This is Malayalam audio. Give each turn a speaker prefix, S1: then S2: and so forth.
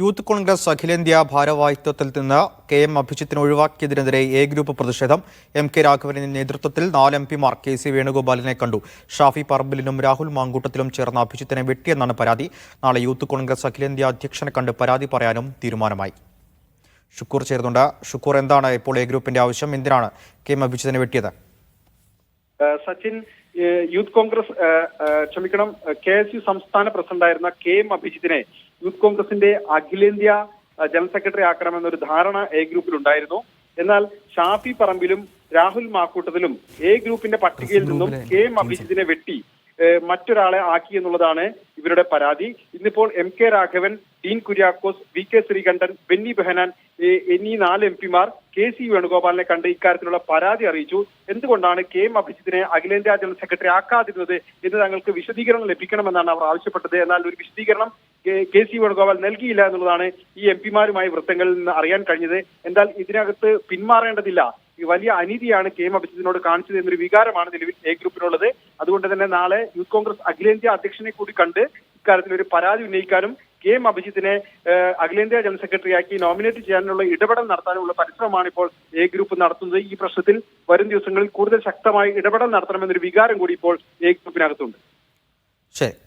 S1: യൂത്ത് കോൺഗ്രസ് അഖിലേന്ത്യാ ഭാരവാഹിത്വത്തിൽ നിന്ന് കെ എം അഭിജിത്തിനെ ഒഴിവാക്കിയതിനെതിരെ എ ഗ്രൂപ്പ് പ്രതിഷേധം. എം കെ രാഘവന്റെ നേതൃത്വത്തിൽ നാല് എം പിമാർ കെ സി വേണുഗോപാലിനെ കണ്ടു. ഷാഫി പറമ്പിലിനും രാഹുൽ മാങ്കൂട്ടത്തിലും ചേർന്ന അഭിജിത്തിനെ വെട്ടിയെന്നാണ് പരാതി. നാളെ യൂത്ത് കോൺഗ്രസ് അഖിലേന്ത്യാ അധ്യക്ഷനെ കണ്ട് പരാതി പറയാനും തീരുമാനമായി. ഷുക്കൂർ ചേർന്നുണ്ട് ഷുക്കൂർ എന്താണ് ഇപ്പോൾ എ ഗ്രൂപ്പിന്റെ ആവശ്യം? എന്തിനാണ് കെ എം അഭിജിത്തിനെ വെട്ടിയത്?
S2: സച്ചിൻ യൂത്ത് കോൺഗ്രസ് ക്ഷമിക്കണം കെ എസ് യു സംസ്ഥാന പ്രസിഡന്റായിരുന്ന കെ എം അഭിജിത്തിനെ യൂത്ത് കോൺഗ്രസിന്റെ അഖിലേന്ത്യാ ജനറൽ സെക്രട്ടറി ആക്കണമെന്നൊരു ധാരണ എ ഗ്രൂപ്പിൽ ഉണ്ടായിരുന്നു. എന്നാൽ ഷാഫി പറമ്പിലും രാഹുൽ മാക്കൂട്ടത്തിലും എ ഗ്രൂപ്പിന്റെ പട്ടികയിൽ നിന്നും കെ എം അഭിജിത്തിനെ വെട്ടി. മറ്റൊരാളെ ആക്കി എന്നുള്ളതാണ് ഇവരുടെ പരാതി. ഇന്നിപ്പോൾ M K Raghavan Dean Kuriakose V K Sreekandan Benny Behanan എന്നീ നാല് എം പിമാർ കെ സി വേണുഗോപാലിനെ കണ്ട് ഇക്കാര്യത്തിലുള്ള പരാതി അറിയിച്ചു. എന്തുകൊണ്ടാണ് കെ എം അഭിജിത്തിനെ അഖിലേന്ത്യാ ജനറൽ സെക്രട്ടറി ആക്കാതിരുന്നത് എന്ന് തങ്ങൾക്ക് വിശദീകരണം ലഭിക്കണമെന്നാണ് അവർ ആവശ്യപ്പെട്ടത്. എന്നാൽ ഒരു വിശദീകരണം കെ സി വേണുഗോപാൽ നൽകിയില്ല എന്നുള്ളതാണ് ഈ എം പിമാരുമായി വൃത്തങ്ങളിൽ നിന്ന് അറിയാൻ കഴിഞ്ഞത്. എന്നാൽ ഇതിനകത്ത് പിന്മാറേണ്ടതില്ല. ഈ വലിയ അനീതിയാണ് കെ എം അഭിജിത്തിനോട് കാണിച്ചത് എന്നൊരു വികാരമാണ് നിലവിൽ എ ഗ്രൂപ്പിനുള്ളത്. അതുകൊണ്ട് തന്നെ നാളെ യൂത്ത് കോൺഗ്രസ് അഖിലേന്ത്യാ അധ്യക്ഷനെ കൂടി കണ്ട് ഇക്കാര്യത്തിൽ ഒരു പരാതി ഉന്നയിക്കാനും കെ എം അഭിജിത്തിനെ അഖിലേന്ത്യാ ജനറൽ സെക്രട്ടറിയാക്കി നോമിനേറ്റ് ചെയ്യാനുള്ള ഇടപെടൽ നടത്താനുള്ള പരിശ്രമമാണ് ഇപ്പോൾ എ ഗ്രൂപ്പ് നടത്തുന്നത്. ഈ പ്രശ്നത്തിൽ വരും ദിവസങ്ങളിൽ കൂടുതൽ ശക്തമായി ഇടപെടൽ നടത്തണമെന്നൊരു വികാരം കൂടി ഇപ്പോൾ എ ഗ്രൂപ്പിനകത്തുണ്ട്.
S1: ശരി.